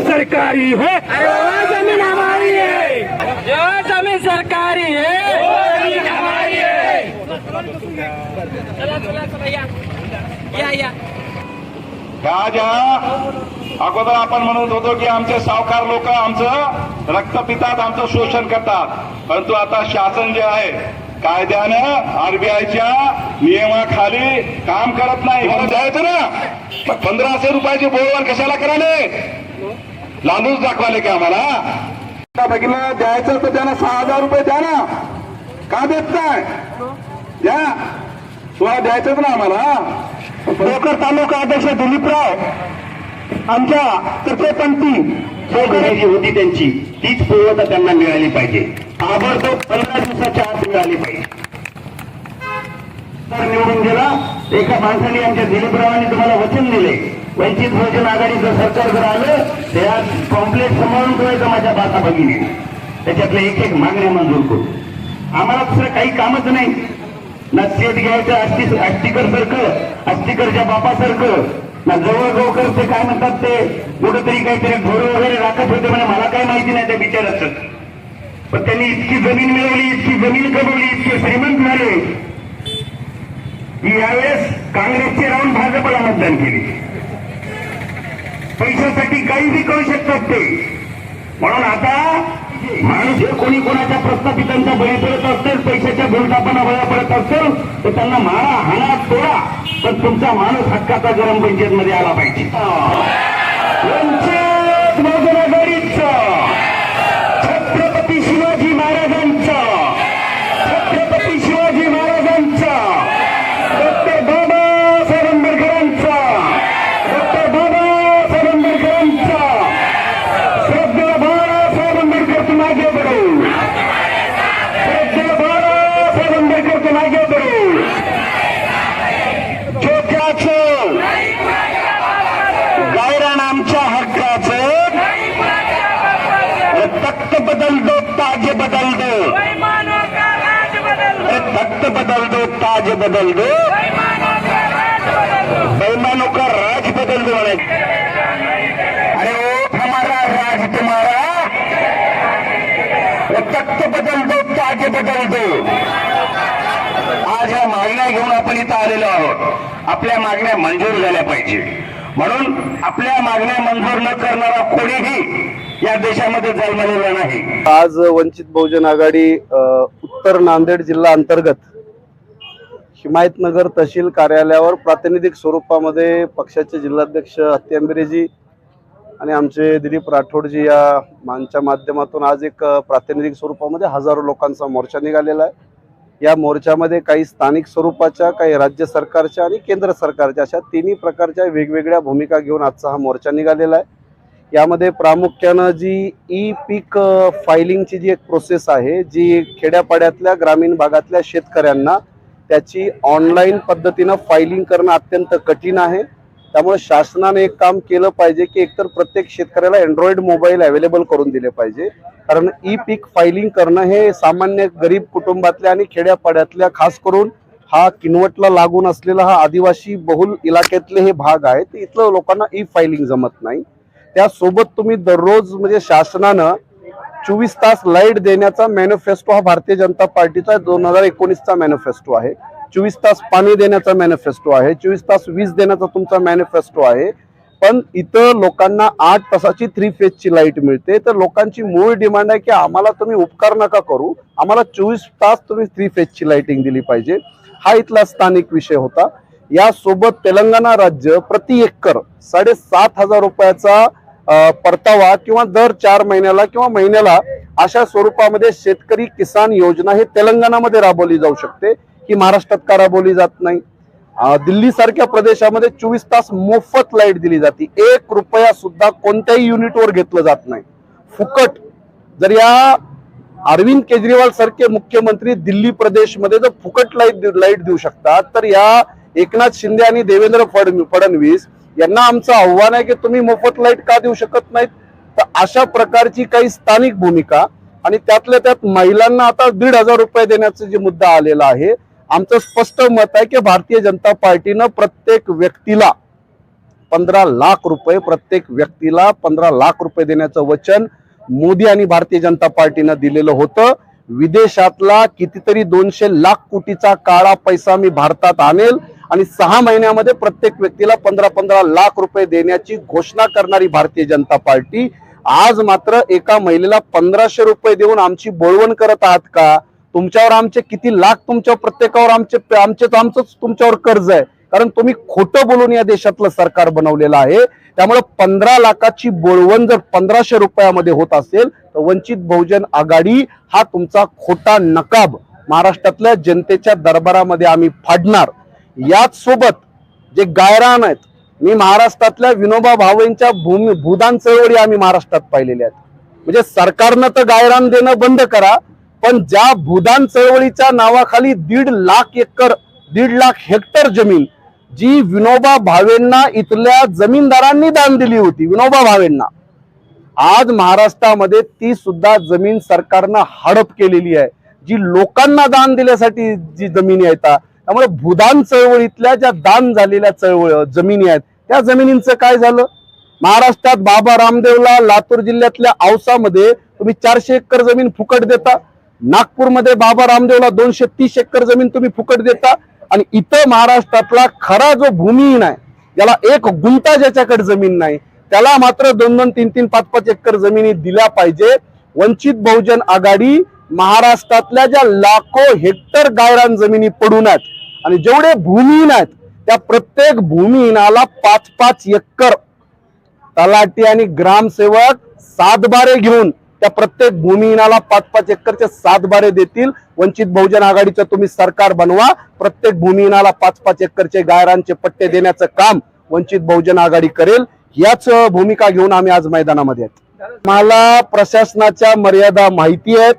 सरकारी है. जमीन हमारी है जो जमीन सरकारी है जमीन हमारी है चला चला चला या. या या. ह्या ज्या अगोदर आपण म्हणत होतो की आमचे सावकार लोक आमचं रक्त पितात आमचं शोषण करतात. परंतु आता शासन जे आहे कायद्यानं आरबीआयच्या नियमाखाली काम करत नाही. द्यायचं ना? पंधराशे रुपयाचे बोलवर कशाला कराले लालूच दाखवाले का आम्हाला? भगिनीला द्यायचं तर त्यांना सहा हजार रुपये द्या ना. का देत नाही? द्या तुम्हाला द्यायचंच ना आम्हाला. भोकर तालुका अध्यक्ष दिलीपराव आमच्या तृतीयपंथी सहकारी जी होती त्यांची. तीच पूर्वता त्यांना मिळाली पाहिजे. ताबडतोब पंधरा दिवसाच्या आत मिळाली पाहिजे. निवडून गेला एका माणसाने आमच्या दिलीपरावांनी तुम्हाला वचन दिले. वंचित बहुजन आघाडीचं सरकार जर आलं त्या कॉम्प्लेक्स सांभाळून ठेवायचं माझ्या बाता भगिनी. त्याच्यातल्या एक एक मागण्या मंजूर करू. आम्हाला दुसरं काही कामच नाही. ना शेत घ्यायचं अस्ति अस्तिकर सारखं अस्तिकरच्या बापासारखं ना जवळ गवकर ते काय म्हणतात ते कुठंतरी काहीतरी ढोरं वगैरे राखत होते म्हणजे मला काय माहिती नाही त्या बिचाराचं पण त्यांनी इतकी जमीन मिळवली इतकी जमीन कमवली इतके श्रीमंत झाले. की यावेळेस काँग्रेसचे राहून भाजपला मतदान केले. पैशासाठी काहीही करू शकतात ते. म्हणून आता माणूस हे कोणी कोणाच्या प्रस्थापितांचा बळी पडत असेल पैशाच्या भूलथापांना बळा पडत असेल तर त्यांना मारा हाणा तोडा. पण तुमचा माणूस हक्काचा गरम पंचायत मध्ये आला पाहिजे वंचित बहुजन आघाडीचं छत्रपती शिवाजी महाराजांचं छत्रपती शिवाजी महाराजांचं डॉक्टर बाबासाहेब आंबेडकरांचा डॉक्टर बाबासाहेब आंबेडकरांचा श्रद्धेय बाळासाहेब आंबेडकर तुम आगे बढ़ो श्रद्धेय बाळासाहेब आंबेडकर तुम आगे बढ़ो छोट्याचं गायरान आमच्या हक्काचं तख्त बदल दो ताज बदल दो बेईमानों का राज बदल दो तख्त बदल दो ताज बदल दो। बेईमानों का राज बदल दो बेईमानों अरे ओ हमारा राज तुम्हारा। वो तख्त बदल दो ताज बदल दो। आज ह्या मागण्या घेऊन आपण इथं आलेलो आहोत. आपल्या मागण्या मंजूर झाल्या पाहिजे. म्हणून आपल्या मागण्या मंजूर न करणारा कोणीही या देशामध्ये जन्मलेला नाही. आज वंचित बहुजन आघाडी उत्तर नांदेड जिल्हा अंतर्गत हिमायतनगर तहसील कार्यालयावर प्रातिनिधिक स्वरूपामध्ये पक्षाचे जिल्हाध्यक्ष हत्यांबिरेजी आणि आमचे दिलीप राठोडजी या मानच्या माध्यमातून आज एक प्रातिनिधिक स्वरूपामध्ये हजारो लोकांचा मोर्चा निघालेला आहे. या मोर्चामध्ये काही स्थानिक स्वरूपाच्या काही राज्य सरकारच्या आणि केंद्र सरकारच्या अशा तिन्ही प्रकारच्या वेगवेगळ्या भूमिका घेऊन आजचा हा मोर्चा निघालेला आहे. यामध्ये प्रामुख्यानं जी ई पीक फायलिंगची जी एक प्रोसेस आहे जी खेड्यापाड्यातल्या ग्रामीण भागातल्या शेतकऱ्यांना त्याची ऑनलाईन पद्धतीनं फायलिंग करणं अत्यंत कठीण आहे. त्यामुळे शासनाने एक काम केलं पाहिजे की एकतर प्रत्येक शेतकऱ्याला अँड्रॉइड मोबाईल अवेलेबल करून दिले पाहिजे. कारण ई पीक फायलिंग करणं हे सामान्य गरीब कुटुंबातल्या आणि खेड्यापाड्यातल्या खास करून हा किनवटला लागून असलेला हा आदिवासी बहुल इलाक्यातले हे भाग आहेत इथलं लोकांना ई फायलिंग जमत नाही. त्यासोबत तुम्ही दररोज म्हणजे शासनानं चोवीस तास लाइट देण्याचा मॅनिफेस्टो हा भारतीय जनता पार्टीचा दोन हजार एकोणीसचा मॅनिफेस्टो आहे. चोवीस तास पाणी देण्याचा मॅनिफेस्टो आहे. चोवीस तास वीज देण्याचा तुमचा मॅनिफेस्टो आहे. पण इथं लोकांना आठ तासाची थ्री फेजची लाइट मिळते. तर लोकांची मूळ डिमांड आहे की आम्हाला तुम्ही उपकार नका करू. आम्हाला चोवीस तास तुम्ही थ्री फेजची लाईटिंग दिली पाहिजे. हा इथला स्थानिक विषय होता. यासोबत तेलंगणा राज्य प्रति एकर साडेसात हजार रुपयाचा परतावा किंवा दर चार महिन्याला किंवा महिन्याला अशा स्वरूपामध्ये शेतकरी किसान योजना हे तेलंगणामध्ये राबवली जाऊ शकते. ही महाराष्ट्रात का राबवली जात नाही? दिल्ली सारख्या प्रदेशामध्ये चोवीस तास मोफत लाइट दिली जाते. एक रुपया सुद्धा कोणत्याही युनिटवर घेतलं जात नाही. फुकट. जर या अरविंद केजरीवाल सारखे मुख्यमंत्री दिल्ली प्रदेशमध्ये जर फुकट लाइट लाइट देऊ शकतात तर या एकनाथ शिंदे आणि देवेंद्र फडणवीस यांना आमचं आव्हान आहे की तुम्ही मोफत लाइट का देऊ शकत नाहीत? तर अशा प्रकारची काही स्थानिक भूमिका आणि त्यातल्या त्यात महिलांना आता दीड हजार रुपये देण्याचा जे मुद्दा आलेला आहे आमचं स्पष्ट मत आहे की भारतीय जनता पार्टीनं प्रत्येक व्यक्तीला पंधरा लाख रुपये प्रत्येक व्यक्तीला पंधरा लाख रुपये देण्याचं वचन मोदी आणि भारतीय जनता पार्टीनं दिलेलं होतं. विदेशातला कितीतरी दोनशे लाख कोटीचा काळा पैसा मी भारतात आणेल. आणि सहा महिन्यामध्ये प्रत्येक व्यक्तीला पंधरा पंधरा लाख रुपये देण्याची घोषणा करणारी भारतीय जनता पार्टी. आज मात्र एका महिलेला पंधराशे रुपये देऊन आमची बोळवण करत आहात का? तुमच्यावर आमचे किती लाख तुमच्या प्रत्येकावर आमचे आमचे आमचंच तुमच्यावर कर्ज आहे. कारण तुम्ही खोटं बोलून या देशातलं सरकार बनवलेलं आहे. त्यामुळे पंधरा लाखाची बोळवण जर पंधराशे रुपयामध्ये होत असेल तर वंचित बहुजन आघाडी हा तुमचा खोटा नकाब. महाराष्ट्रातल्या जनतेच्या दरबारामध्ये आम्ही फाडणार. याच सोबत जे गायरान आहेत मी महाराष्ट्रातल्या विनोबा भावेंच्या भूमी भूदान चळवळी आम्ही महाराष्ट्रात पाहिलेल्या आहेत. म्हणजे सरकारनं तर गायरान देणं बंद करा पण ज्या भूदान चळवळीच्या नावाखाली दीड लाख एकर दीड लाख हेक्टर जमीन जी विनोबा भावेंना इथल्या जमीनदारांनी दान दिली होती विनोबा भावेंना आज महाराष्ट्रामध्ये ती सुद्धा जमीन सरकारनं हडप केलेली आहे. जी लोकांना दान दिल्यासाठी जी जमिनी येतात त्यामुळे भूदान चळवळीतल्या ज्या दान झालेल्या चळवळ जमिनी आहेत त्या जमिनींचं काय झालं? महाराष्ट्रात बाबा रामदेवला लातूर जिल्ह्यातल्या औसामध्ये तुम्ही चारशे एकर जमीन फुकट देता. नागपूरमध्ये बाबा रामदेवला दोनशे तीस एकर जमीन तुम्ही फुकट देता. आणि इथं महाराष्ट्रातला खरा जो भूमिहीन आहे ज्याला एक गुंता ज्याच्याकडे जमीन नाही त्याला मात्र दोन दोन तीन तीन पाच पाच एकर जमिनी दिल्या पाहिजे. वंचित बहुजन आघाडी महाराष्ट्रातल्या ज्या लाखो हेक्टर गायरान जमिनी पडून आहेत आणि जेवढे भूमिहीन आहेत त्या प्रत्येक भूमिहीनाला पाच पाच एकर तलाटी आणि ग्रामसेवक सातबारे घेऊन त्या प्रत्येक भूमिहीनाला पाच पाच एकरचे सातबारे देतील. वंचित बहुजन आघाडीचं तुम्ही सरकार बनवा. प्रत्येक भूमिहीनाला पाच पाच एकरचे गायरांचे पट्टे देण्याचं काम वंचित बहुजन आघाडी करेल. याच भूमिका घेऊन आम्ही आज मैदानामध्ये आहेत. मला प्रशासनाच्या मर्यादा माहिती आहेत.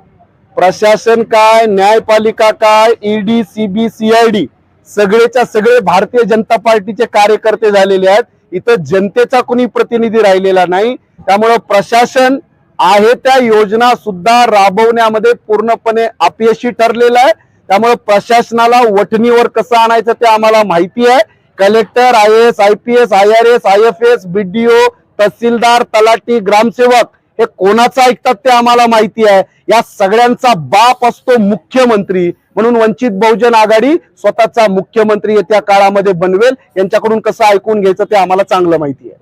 प्रशासन काय न्यायपालिका काय ईडी सीबी सीआयडी सगळेच्या सगळे भारतीय जनता पार्टीचे कार्यकर्ते झालेले आहेत. इथं जनतेचा कुणी प्रतिनिधी राहिलेला नाही. त्यामुळं प्रशासन आहे त्या योजना सुद्धा राबवण्यामध्ये पूर्णपणे अपयशी ठरलेलं आहे. त्यामुळे प्रशासनाला वठणीवर कसं आणायचं ते आम्हाला माहिती आहे. Collector I S I P S I R S I F S BDO तहसीलदार तलाठी ग्रामसेवक हे कोणाचं ऐकतात ते आम्हाला माहिती आहे. या सगळ्यांचा बाप असतो मुख्यमंत्री. म्हणून वंचित बहुजन आघाडी स्वतःचा मुख्यमंत्री येत्या काळामध्ये बनवेल. यांच्याकडून कसं ऐकून घ्यायचं ते आम्हाला चांगलं माहिती आहे.